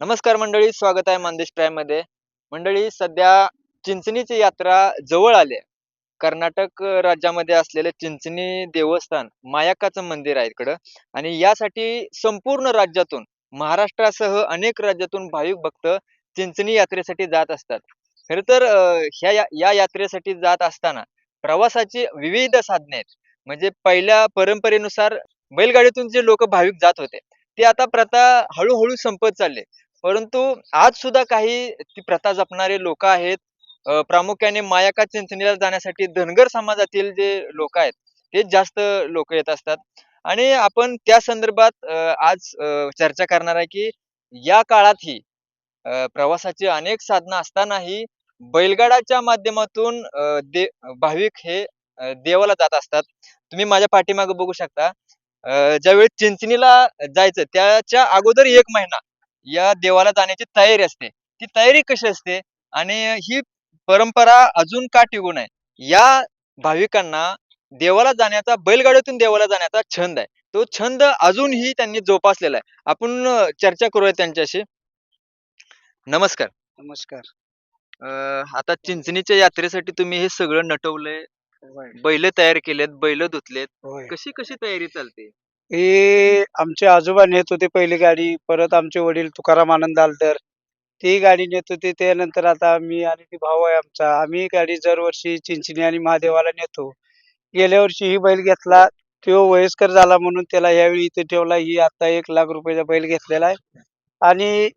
नमस्कार मंडळी स्वागत आहे मानदेश प्राईममध्ये. मंडळी सध्या चिंचणीची यात्रा जवळ आली आहे. कर्नाटक राज्यामध्ये असलेले चिंचणी देवस्थान मायाकाचं मंदिर आहे इकडं. आणि यासाठी संपूर्ण राज्यातून महाराष्ट्रासह अनेक राज्यातून भाविक भक्त चिंचणी यात्रेसाठी जात असतात. खर तर अं, ह्या या- या यात्रेसाठी जात असताना प्रवासाची विविध साधने आहेत. म्हणजे पहिल्या परंपरेनुसार बैलगाडीतून जे लोक भाविक जात होते ते आता प्रथा हळूहळू संपत चालले. परंतु आज सुद्धा काही ती प्रथा जपणारे लोक आहेत. प्रामुख्याने मायाका चिंचणीला जाण्यासाठी धनगर समाजातील जे लोक आहेत ते जास्त लोक येत असतात. आणि आपण त्या संदर्भात आज चर्चा करणार आहे की या काळातही अं, प्रवासाची अनेक साधनं असतानाही बैलगाडाच्या माध्यमातून दे भाविक हे देवाला जात असतात. तुम्ही माझ्या पाठीमागे बघू शकता. अं, ज्यावेळी चिंचणीला जायचं त्याच्या अगोदर एक महिना या देवाला जाण्याची तयारी असते. ती तयारी कशी असते? आणि ही परंपरा अजून का टिकून आहे? या भाविकांना देवाला जाण्याचा बैलगाडीतून देवाला जाण्याचा छंद आहे. तो छंद अजूनही त्यांनी जोपासलेला आहे. आपण चर्चा करूया त्यांच्याशी. नमस्कार. नमस्कार. अं, आता चिंचणीच्या यात्रेसाठी तुम्ही हे सगळं नटवलंय. बैल तयार केलेत बैल धुतलेत. होय. कशी कशी तयारी चालते? हे आमचे आजोबा नेत होते पहिली गाडी परत आमचे वडील तुकाराम आनंद दालदर. ती गाडी नेत होती त्यानंतर आता मी आणि ती भाऊ आहे आमचा. आम्ही गाडी दरवर्षी चिंचणी आणि महादेवाला नेतो. गेल्या वर्षी ही बैल घेतला तो वयस्कर झाला म्हणून त्याला यावेळी इथे ठेवला. ही आता एक लाख रुपयाचा बैल घेतलेला आहे. आणि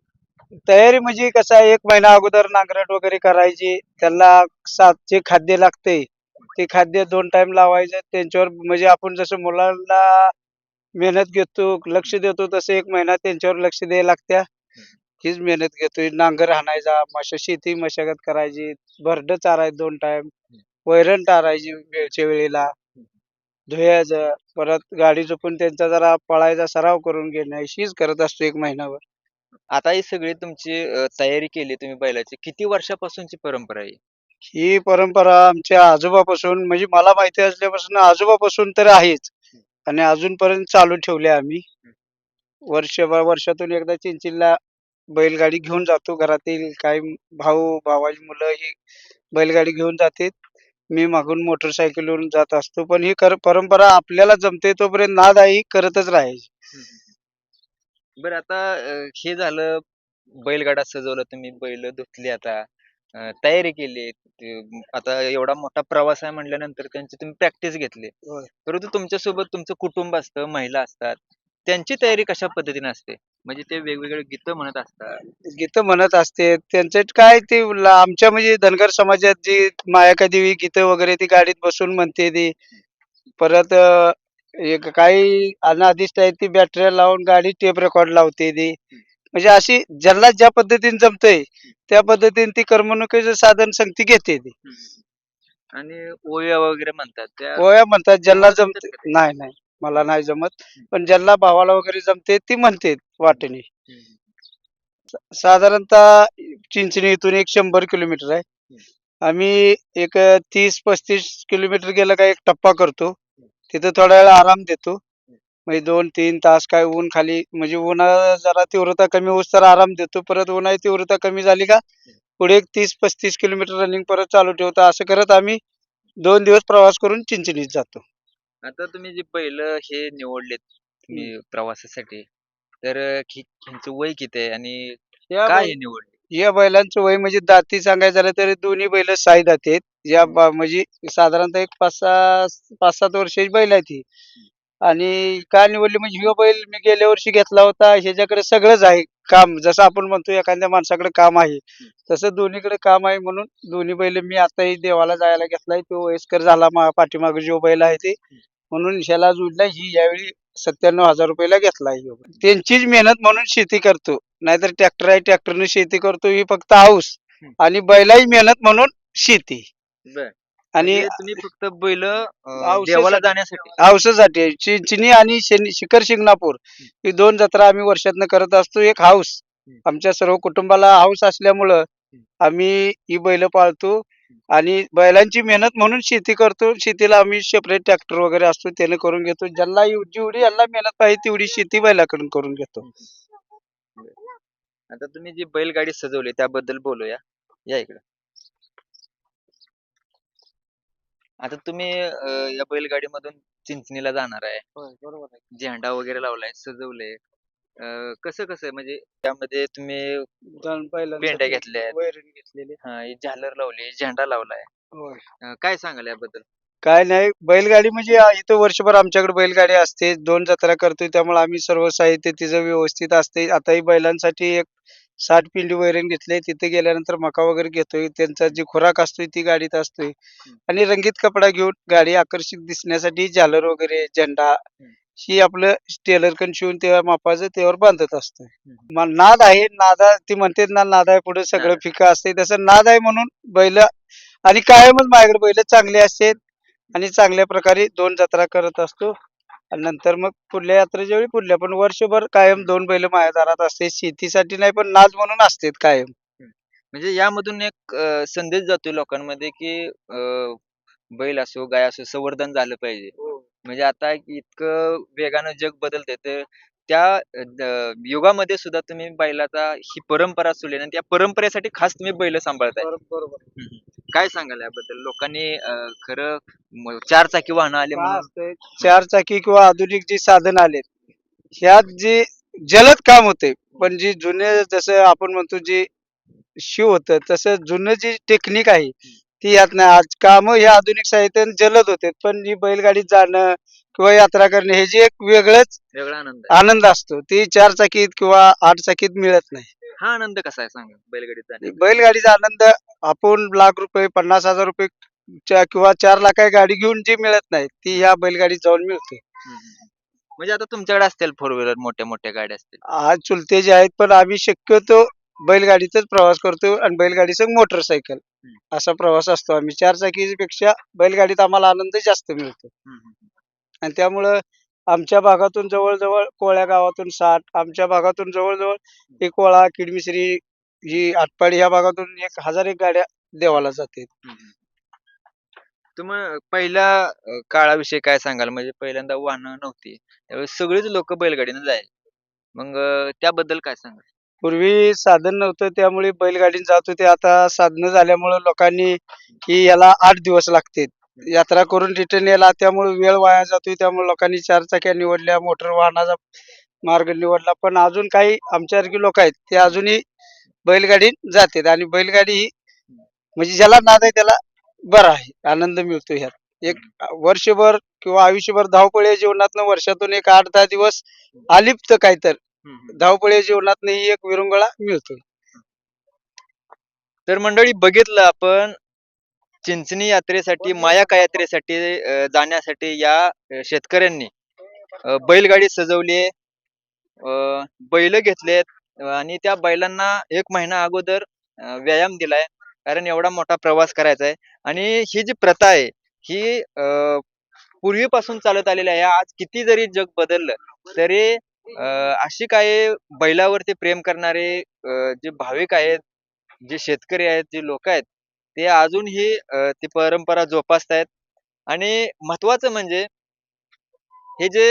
तयारी म्हणजे कसं आहे एक महिना अगोदर नांगरट वगैरे करायची त्याला सात जे खाद्य लागते ते खाद्य दोन टाइम लावायचं. त्यांच्यावर म्हणजे आपण जसं मुलांना मेहनत घेतो लक्ष देतो तसं एक महिना त्यांच्यावर लक्ष द्यायला लागत्या. हीच मेहनत घेतोय. नांगर हाणायचा मशा शेती मशागत करायची भरड चारायचं दोन टाइम वैरण टारायची वेळच्या वेळेला. धुयाचं परत गाडी झोपून त्यांचा जरा पळायचा सराव करून घेणं हीच करत असतो एक महिनाभर. आता ही सगळी तुमची तयारी केली तुम्ही बैलाची. किती वर्षापासूनची परंपरा आहे ही परंपरा आमच्या आजोबापासून म्हणजे मला माहिती असल्यापासून आजोबापासून तर आहेच. आणि अजूनपर्यंत चालू ठेवले आम्ही. वर्ष वर्षातून एकदा चिंचिला बैलगाडी घेऊन जातो घरातील. काही भाऊ भावाची मुलं ही बैलगाडी घेऊन जाते. मी मागून मोटरसायकलवरून जात असतो. पण ही कर परंपरा आपल्याला जमते तोपर्यंत नाद आहे ही करतच राहायची बरं आता अं, हे झालं. बैलगाडा सजवलं तुम्ही बैल धुतली आता. अं, तयारी केली ते, आता एवढा मोठा प्रवास आहे म्हटल्यानंतर त्यांची तुम्ही प्रॅक्टिस घेतली. होय. परंतु तुमच्यासोबत तुमचं कुटुंब असतं महिला असतात. त्यांची तयारी कशा पद्धतीने असते? म्हणजे ते वेगवेगळे गीतं म्हणत असतात. गीत म्हणत असते. त्यांचं काय ते ला- आमच्या म्हणजे धनगर समाजात जी मायाका देवी गीतं वगैरे ती गाडीत बसून म्हणते ती. परत अं, एक काही अनादिष्ट आहे ती बॅटऱ्या लावून गाडी टेप रेकॉर्ड लावते ती. म्हणजे अशी ज्याला ज्या पद्धतीने जमतंय त्या पद्धतीने ती करमणुकीचं साधन संगती घेते ती. आणि ओव्या वगैरे म्हणतात त्या ओया म्हणतात ज्यांना तुम्हाला जमते? नाही नाही मला नाही जमत. पण ज्यांना भावाला वगैरे जमते ती म्हणते वाटेने. हम्म. साधारणतः चिंचणी इथून एक शंभर किलोमीटर आहे. आम्ही एक तीस पस्तीस किलोमीटर गेलं का एक टप्पा करतो. तिथं थोड्या वेळ आराम देतो. म्हणजे दोन तीन तास काय ऊन खाली म्हणजे उन्हा जरा तीव्रता कमी होऊस तर आराम देतो. परत उन्हाची तीव्रता कमी झाली का पुढे एक तीस पस्तीस किलोमीटर रनिंग परत चालू ठेवतो. असं करत आम्ही दोन दिवस प्रवास करून चिंचणीत जातो. आता तुम्ही जे बैल हे निवडलेत तुम्ही प्रवासासाठी तर हि- ह्यांचं वय किती आहे आणि या काय बैल- निवडले? या बैलांचं वय म्हणजे दाती सांगायचं झालं तर दोन्ही बैल साई दाती आहेत. या बा- म्हणजे साधारणतः एक पाच सहा पाच सात वर्षाची बैल आहे ती आणि का निवडली म्हणजे ह्यो बैल मी गेल्या वर्षी घेतला होता. ह्याच्याकडे सगळंच आहे काम. जसं आपण म्हणतो एखाद्या माणसाकडे काम आहे तसं दोन्हीकडे काम आहे म्हणून दोन्ही बैल मी आताही देवाला जायला घेतलाय. तो वयस्कर झाला पाठीमागे जो बैल आहे ते. म्हणून ह्याला जोडला. ही यावेळी सत्त्याण्णव हजार रुपयाला घेतलाय. त्यांचीच मेहनत म्हणून शेती करतो. नाहीतर ट्रॅक्टर आहे ट्रॅक्टरने शेती करतो. ही फक्त हाऊस. आणि बैलाही मेहनत म्हणून शेती. आणि तुम्ही फक्त बैल देवाला जाण्यासाठी हाऊससाठी चिनी आणि शेनी- शिखर शिंगणापूर ही दोन जत्रा आम्ही वर्षातनं करत असतो. एक हाऊस. हम्म. आमच्या सर्व कुटुंबाला हाऊस असल्यामुळं आम्ही ही बैल पाळतो आणि बैलांची मेहनत म्हणून शेती करतो. शेतीला आम्ही सेपरेट ट्रॅक्टर वगैरे असतो. त्याने करून घेतो. ज्यांना एव- जेवढी यांना मेहनत पाहिजे तेवढी शेती बैलाकडून करून घेतो. आता तुम्ही जी बैलगाडी सजवली त्याबद्दल बोलूया. या इकडं. आता तुम्ही अं, या बैलगाडीमधून चिंचणीला जाणार आहे. बरोबर आहे. झेंडा वगैरे लावलाय सजवलंय अं, कसं कसं आहे? म्हणजे त्यामध्ये तुम्ही पहिल्यांदा वैरण घेतलेली. हा, ही झालर लावली झेंडा लावलाय. होय. अं, काय सांगाल याबद्दल? काय नाही बैलगाडी म्हणजे आ- इथं वर्षभर आमच्याकडे बैलगाडी असते. दोन जत्रा करतोय त्यामुळे आम्ही सर्व साहित्य तिचं व्यवस्थित असते. आताही बैलांसाठी एक साठ पिंडी वैरण घेतले तिथे गेल्यानंतर मका वगैरे घेतोय त्यांचा जी खुराक असतोय ती गाडीत असतोय. आणि रंगीत कपडा घेऊन गाडी आकर्षित दिसण्यासाठी झालर वगैरे झेंडा ही आपलं टेलर कन शिवून त्या मापाचं त्यावर बांधत असतोय. मग नाद आहे नादा ती म्हणते ना नाद आहे पुढे सगळं. फिका असते तसं नाद आहे म्हणून बैल आणि कायमच माझ्याकडे बैल चांगले असते आणि चांगल्या प्रकारे दोन जत्रा करत असतो. आणि नंतर मग पुढल्या यात्रेच्या वेळी पुढल्या पण वर्षभर कायम दोन बैल माझ्या दारात असते. शेतीसाठी नाही पण नाद म्हणून असतात कायम. म्हणजे यामधून एक अं, संदेश जातोय लोकांमध्ये की अं, बैल असो गाय असो संवर्धन झालं पाहिजे. म्हणजे आता इतकं वेगानं जग बदलतंय तर त्या युगामध्ये सुद्धा तुम्ही बैलाचा ही परंपरा सोडली आणि त्या परंपरेसाठी खास तुम्ही बैल सांभाळताय. बरोबर काय सांगाल याबद्दल? लोकांनी अं, खरं म- चार चाकी वाहनं आले काय म्हणून. असतंय? चार चाकी किंवा आधुनिक जी साधन आलेत ह्यात जे जलद काम होते पण जी जुने जसं आपण म्हणतो जे शिव होतं तसं जुनं जी टेक्निक आहे ती यात नाही. आज काम हे आधुनिक साहित्य जलद होते पण जी बैलगाडीत जाणं किंवा यात्रा करणे हे जे एक वेगळंच वेगळा आनंद आहे. आनंद असतो. ती चार चाकीत किंवा आठ चाकीत मिळत नाही. हा आनंद कसा आहे सांगा? बैलगाडीत जाणे बैलगाडीचा आनंद आपण लाख रुपये पन्नास हजार रुपये च्या किंवा चार लाखाची गाडी घेऊन जी मिळत नाही ती ह्या बैलगाडीत जाऊन मिळते. म्हणजे आता तुमच्याकडे असतील फोर व्हीलर मोठ्या मोठ्या गाड्या असतील. आज चुलते जे आहेत पण आम्ही शक्यतो बैलगाडीतच प्रवास करतो आणि बैलगाडीचं मोटरसायकल असा प्रवास असतो आम्ही. चार चाकीपेक्षा बैलगाडीत आम्हाला आनंद जास्त मिळतो. आणि त्यामुळं आमच्या भागातून जवळजवळ कोळ्या गावातून साठ आमच्या भागातून जवळजवळ एक कोळा किडमिसरी ही आटपाडी ह्या भागातून एक हजार एक गाड्या देवाला जाते तुम्ही पहिल्या अं, काळाविषयी काय सांगाल? म्हणजे पहिल्यांदा वाहनं नव्हती त्यावेळेस सगळीच लोक बैलगाडीनं जायचे मग अं, त्याबद्दल काय सांगाल? पूर्वी साधन नव्हतं त्यामुळे बैलगाडीने जात होते. आता साधनं झाल्यामुळं लोकांनी की याला आठ दिवस लागते यात्रा करून रिटर्न यायला त्यामुळे वेळ वाया जातोय त्यामुळे लोकांनी चार चाक्या निवडल्या मोटर वाहनाचा मार्ग निवडला. पण अजून काही आमच्यासारखी लोक आहेत ते अजूनही बैलगाडी जातात आणि बैलगाडी ही म्हणजे ज्याला नाद आहे त्याला बरं आहे आनंद मिळतो ह्यात. एक वर्षभर किंवा आयुष्यभर धावपळी जीवनातनं वर्षातून एक आठ दहा दिवस अलिप्त काय तर धावपळी जीवनात ही एक विरंगुळा मिळतो तर मंडळी बघितलं आपण चिंचणी यात्रेसाठी मायाका यात्रेसाठी जाण्यासाठी या शेतकऱ्यांनी बैलगाडी सजवली बैल घेतलेत आणि त्या बैलांना एक महिना अगोदर व्यायाम दिलाय. कारण एवढा मोठा प्रवास करायचा आहे. आणि ही जी प्रथा आहे ही पूर्वीपासून चालत आलेली आहे. आज किती जरी जग बदललं तरी अशी काही बैलावरती प्रेम करणारे जे भाविक आहेत जे शेतकरी आहेत जे लोक आहेत ते अजूनही ती परंपरा जोपासतायत. आणि महत्वाचं म्हणजे हे जे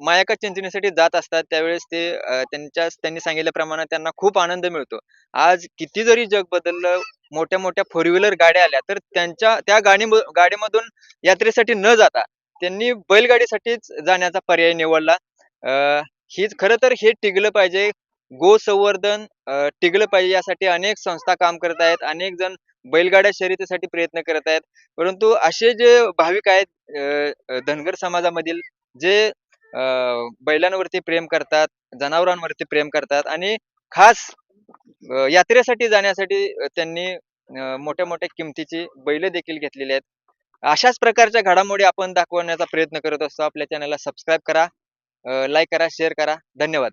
मायाका चिंचणीसाठी जात असतात त्यावेळेस ते त्यांच्या त्यांनी सांगितल्याप्रमाणे त्यांना खूप आनंद मिळतो. आज किती जरी जग बदललं मोठ्या मोठ्या फोर व्हीलर गाड्या आल्या तर त्यांच्या त्या गाडी गाडीमधून यात्रेसाठी न जाता त्यांनी बैलगाडीसाठीच जाण्याचा पर्याय निवडला. अं, हीच खरं तर हे टिकलं पाहिजे. गो संवर्धन टिकलं पाहिजे यासाठी अनेक संस्था काम करत आहेत अनेक जण बैलगाड्या शर्यतीसाठी प्रयत्न करत आहेत. परंतु असे जे भाविक आहेत धनगर समाजामधील जे बैलांवरती प्रेम करतात जनावरांवरती प्रेम करतात आणि खास यात्रेसाठी जाण्यासाठी त्यांनी मोठ्या मोठ्या किमतीची बैल देखील घेतलेली आहेत. अशाच प्रकारच्या घडामोडी आपण दाखवण्याचा प्रयत्न करत असतो. आपल्या चॅनलला सबस्क्राईब करा लाईक करा शेअर करा. धन्यवाद.